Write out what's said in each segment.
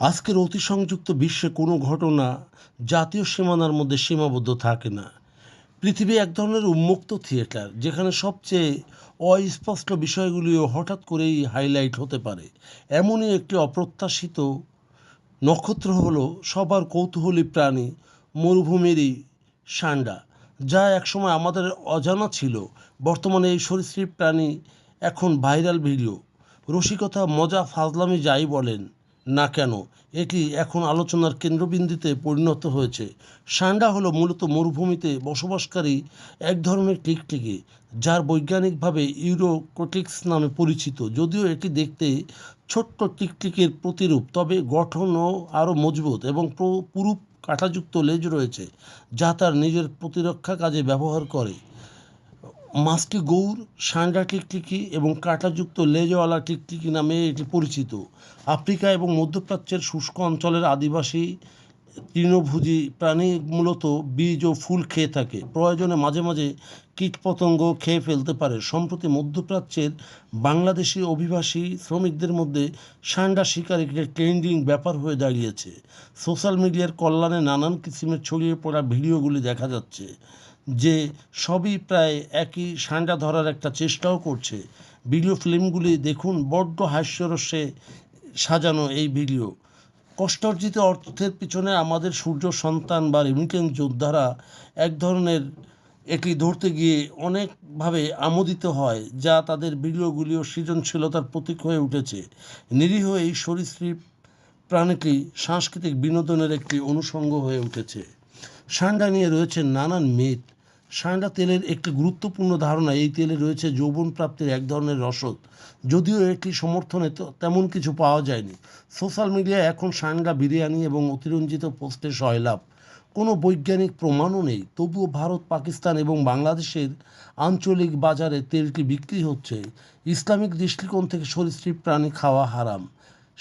আজকের অতিসংযুক্ত বিশ্বে কোনো ঘটনা জাতীয় সীমানার মধ্যে সীমাবদ্ধ থাকে না। পৃথিবী এক ধরনের উন্মুক্ত থিয়েটার, যেখানে সবচেয়ে অস্পষ্ট বিষয়গুলিও হঠাৎ করেই হাইলাইট হতে পারে। এমনই একটি অপ্রত্যাশিত নক্ষত্র হলো সবার কৌতূহলী প্রাণী মরুভূমিরই সান্ডা, যা একসময় আমাদের অজানা ছিল। বর্তমানে এই সরীসৃপ প্রাণী এখন ভাইরাল ভিডিও। রসিকতা মজা ফাজলামি যাই বলেন না কেন? এটি এখন আলোচনার কেন্দ্রবিন্দুতে পরিণত হয়েছে? সান্ডা হলো মূলত মরুভূমিতে বসবাসকারী এক ধরনের টিকটিকি যার বৈজ্ঞানিকভাবে ইউরোকোটিক্স নামে পরিচিত। যদিও এটি দেখতে ছোট্ট টিকটিকির প্রতিরূপ, তবে গঠনও আরও মজবুত এবং প্র- কাঁটাযুক্ত লেজ রয়েছে, যা তার নিজের প্রতিরক্ষা কাজে ব্যবহার করে। মাছটি গৌর, সান্ডা টিকটিকি এবং কাঁটাযুক্ত লেজওয়ালা টিকটিকি নামে এটি পরিচিত। আফ্রিকা এবং মধ্যপ্রাচ্যের শুষ্ক অঞ্চলের আদিবাসী তৃণভোজী প্রাণী মূলত বীজ ও ফুল খেয়ে থাকে। প্রয়োজনে মাঝে মাঝে কীটপতঙ্গ খেয়ে ফেলতে পারে। সম্প্রতি মধ্যপ্রাচ্যের বাংলাদেশি অভিবাসী শ্রমিকদের মধ্যে সান্ডা শিকার একটি ট্রেন্ডিং ব্যাপার হয়ে দাঁড়িয়েছে। সোশ্যাল মিডিয়ার কল্যাণে নানান কিসিমের ছড়িয়ে পড়া ভিডিওগুলি দেখা যাচ্ছে। যে সবই প্রায় একই সান্ডা ধরার একটা চেষ্টাও করছে। ভিডিও ফিল্মগুলি দেখুন, বড্ড হাস্যরসে সাজানো এই ভিডিও। কষ্টার্জিত অর্থের পিছনে আমাদের সূর্য সন্তান বা রেমিটেন্স যোদ্ধারা এক ধরনের এটি ধরতে গিয়ে অনেকভাবে আমোদিত হয়, যা তাদের ভিডিওগুলিও সৃজনশীলতার প্রতীক হয়ে উঠেছে। নিরীহ এই সরীসৃপ প্রাণীটি সাংস্কৃতিক বিনোদনের একটি অনুষঙ্গ হয়ে উঠেছে। সান্ডা নিয়ে রয়েছে নানান মিথ। সান্ডা তেলের একটি গুরুত্বপূর্ণ ধারণা, এই তেলে রয়েছে যৌবন প্রাপ্তির এক ধরনের রসদ। যদিও এটি সমর্থনে তো তেমন কিছু পাওয়া যায়নি। সোশ্যাল মিডিয়ায় এখন সান্ডা বিরিয়ানি এবং অতিরঞ্জিত পোস্টে সয়লাভ। কোনো বৈজ্ঞানিক প্রমাণও নেই। তবুও ভারত, পাকিস্তান এবং বাংলাদেশের আঞ্চলিক বাজারে তেলটি বিক্রি হচ্ছে। ইসলামিক দৃষ্টিকোণ থেকে সরীসৃপ প্রাণী খাওয়া হারাম।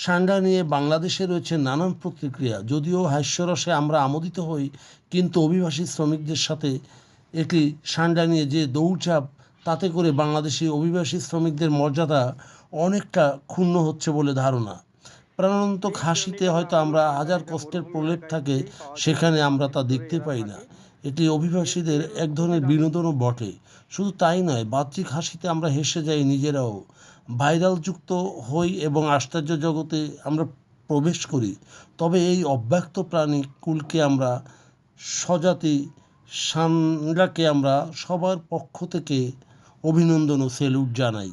সান্ডা নিয়ে বাংলাদেশে রয়েছে নানান প্রতিক্রিয়া। যদিও হাস্যরসে আমরা আমোদিত হই, কিন্তু অভিবাসী শ্রমিকদের সাথে এটি সান্ডা নিয়ে যে দৌড়ঝাঁপ, তাতে করে বাংলাদেশি অভিবাসী শ্রমিকদের মর্যাদা অনেকটা ক্ষুণ্ণ হচ্ছে বলে ধারণা। প্রাণান্তক হাসিতে হয়তো আমরা হাজার কষ্টের প্রলেপ থাকে, সেখানে আমরা তা দেখতে পাই না। এটি অভিবাসীদের এক ধরনের বিনোদনও বটে। শুধু তাই নয়, বাহ্যিক হাসিতে আমরা হেসে যাই নিজেরাও। ভাইরাল যুক্ত হই এবং আশ্চর্য জগতে আমরা প্রবেশ করি, তবে এই অব্যক্ত প্রাণী কুলকে আমরা সজাতি সান্ডাকে আমরা সবার পক্ষ থেকে অভিনন্দন ও সেলুট জানাই।